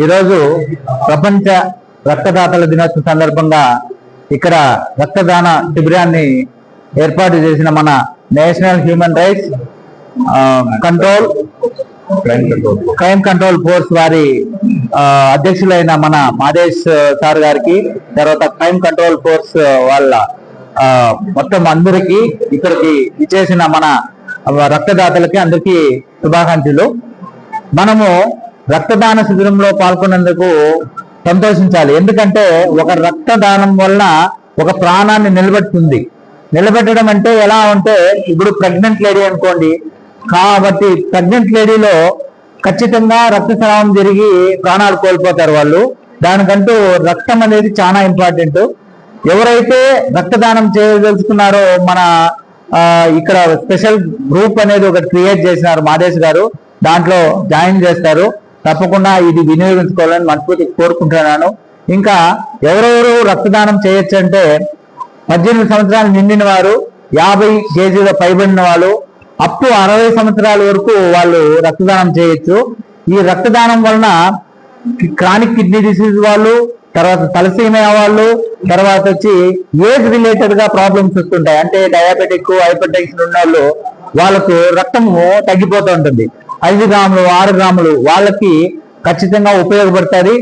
ఈరోజు ప్రపంచ రక్తదాతల దినోత్సవం సందర్భంగా ఇక్కడ రక్తదాన శిబిరాన్ని ఏర్పాటు చేసిన మన national human rights control crime control force వారి అధ్యక్షులైన మన మాదేశ్ సార్ గారికి తర్వాత క్రైమ్ కంట్రోల్ ఫోర్స్ వాళ్ళ మొత్తం అందరికీ ఇక్కడికి ఇచ్చేసిన మన రక్తదాతలకి అందరికీ శుభాకాంక్షలు. మనము రక్తదాన శిబిరంలో పాల్గొన్నందుకు సంతోషించాలి. ఎందుకంటే ఒక రక్తదానం వల్ల ఒక ప్రాణాన్ని నిలబెడుతుంది. నిలబెట్టడం అంటే ఎలా అంటే ఇప్పుడు ప్రెగ్నెంట్ లేడీ అనుకోండి. కాబట్టి ప్రెగ్నెంట్ లేడీలో ఖచ్చితంగా రక్తస్రావం జరిగి ప్రాణాలు కోల్పోతారు వాళ్ళు. దానికంటూ రక్తం అనేది చాలా ఇంపార్టెంట్. ఎవరైతే రక్తదానం చేయదలుచుకున్నారో మన ఇక్కడ స్పెషల్ గ్రూప్ అనేది ఒకటి క్రియేట్ చేసినారు మాదేశ్ గారు. దాంట్లో జాయిన్ చేస్తారు. తప్పకుండా ఇది వినియోగించుకోవాలని మనస్ఫూర్తి కోరుకుంటున్నాను. ఇంకా ఎవరెవరు రక్తదానం చేయొచ్చు అంటే పద్దెనిమిది సంవత్సరాలు నిండిన వారు యాభై కేజీల పైబడిన వాళ్ళు అప్ టు అరవై సంవత్సరాల వరకు వాళ్ళు రక్తదానం చేయొచ్చు. ఈ రక్తదానం వలన క్రానిక్ కిడ్నీ డిసీజ్ వాళ్ళు తర్వాత తలసీమియా వాళ్ళు తర్వాత వచ్చి ఏజ్ రిలేటెడ్గా ప్రాబ్లమ్స్ వస్తుంటాయి. అంటే డయాబెటిక్ హైపర్ టెన్షన్ ఉన్న వాళ్ళు వాళ్ళకు రక్తము తగ్గిపోతూ ఉంటుంది. ఐదు గ్రాములు ఆరు గ్రాములు వాళ్ళకి ఖచ్చితంగా ఉపయోగపడతాయి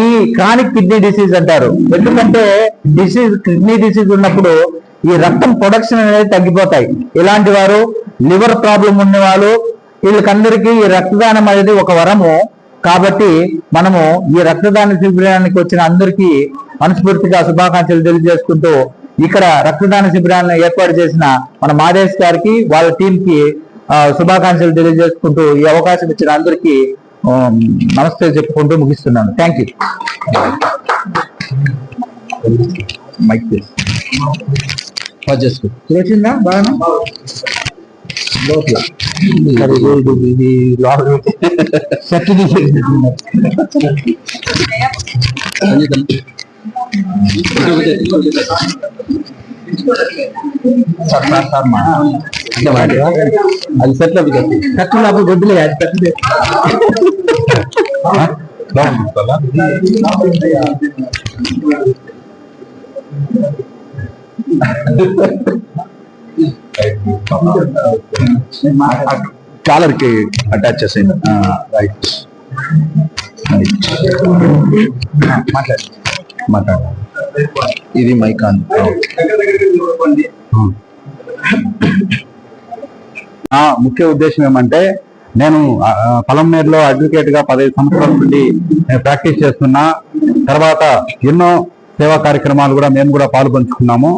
ఈ క్రానిక్ కిడ్నీ డిసీజ్ అంటారు. ఎందుకంటే డిసీజ్ కిడ్నీ డిసీజ్ ఉన్నప్పుడు ఈ రక్తం ప్రొడక్షన్ అనేది తగ్గిపోతాయి. ఇలాంటి వారు లివర్ ప్రాబ్లం ఉన్న వాళ్ళు వీళ్ళకందరికీ ఈ రక్తదానం అనేది ఒక వరము. కాబట్టి మనము ఈ రక్తదాన శిబిరానికి వచ్చిన అందరికీ మనస్ఫూర్తిగా శుభాకాంక్షలు తెలియజేసుకుంటూ ఇక్కడ రక్తదాన శిబిరాన్ని ఏర్పాటు చేసిన మన మాదేశ్ గారికి వాళ్ళ టీంకి శుభాకాంక్షలు తెలియజేసుకుంటూ ఈ అవకాశం ఇచ్చిన అందరికీ నమస్తే చెప్పుకుంటూ ముగిస్తున్నాను. థ్యాంక్ యూ మైక్ చేసుకో. బాగా లోపల. ఇది- లోపల సెట్ తీసేసి సార్, సార్, సార్, మా. అంటే వాడి- అది సెట్ లోపలికి వచ్చి. సెట్ లోపల వద్దులే, అది సెట్ చే- ఆ? కాలర్ కి అటాచ్ చేసేయండి రైట్ మాట్లాడు మాట్లాడు ఇది మైక్ నా ముఖ్య ఉద్దేశం ఏమంటే నేను ఆ, అడ్వకేట్గా పదహైదు సంవత్సరాల నుండి నేను ప్రాక్టీస్ చేస్తున్నా. తర్వాత ఎన్నో సేవా కార్యక్రమాలు కూడా మేము కూడా పాల్పంచుకున్నాము.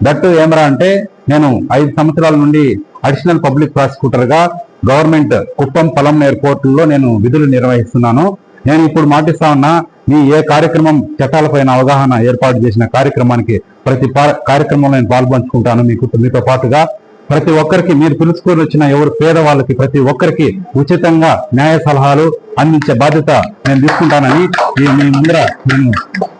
దట్టు ఏమరా అంటే నేను ఐదు సంవత్సరాల నుండి అడిషనల్ పబ్లిక్ ప్రాసిక్యూటర్గా గవర్నమెంట్ కుప్పం పొలంనేరు కోర్టుల్లో నేను విధులు నిర్వహిస్తున్నాను. నేను ఇప్పుడు మాటిస్తా ఉన్నా మీ ఏ కార్యక్రమం చట్టాలపైన అవగాహన ఏర్పాటు చేసిన కార్యక్రమానికి ప్రతి కార్యక్రమంలో నేను పాల్పంచుకుంటాను. మీకు మీతో పాటుగా ప్రతి ఒక్కరికి మీరు పిలుచుకొని వచ్చిన ఎవరు పేదవాళ్ళకి ప్రతి ఒక్కరికి ఉచితంగా న్యాయ సలహాలు అందించే బాధ్యత నేను తీసుకుంటానని మీ ముందర నేను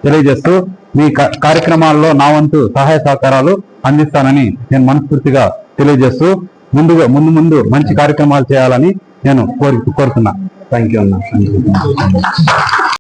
తెలియజేస్తూ మీ కార్యక్రమాల్లో నా వంతు సహాయ సహకారాలు అందిస్తానని నేను మనస్ఫూర్తిగా తెలియజేస్తూ ముందుగా ముందు ముందు మంచి కార్యక్రమాలు చేయాలని నేను కోరి కోరుతున్నా. థ్యాంక్ యూ అన్న.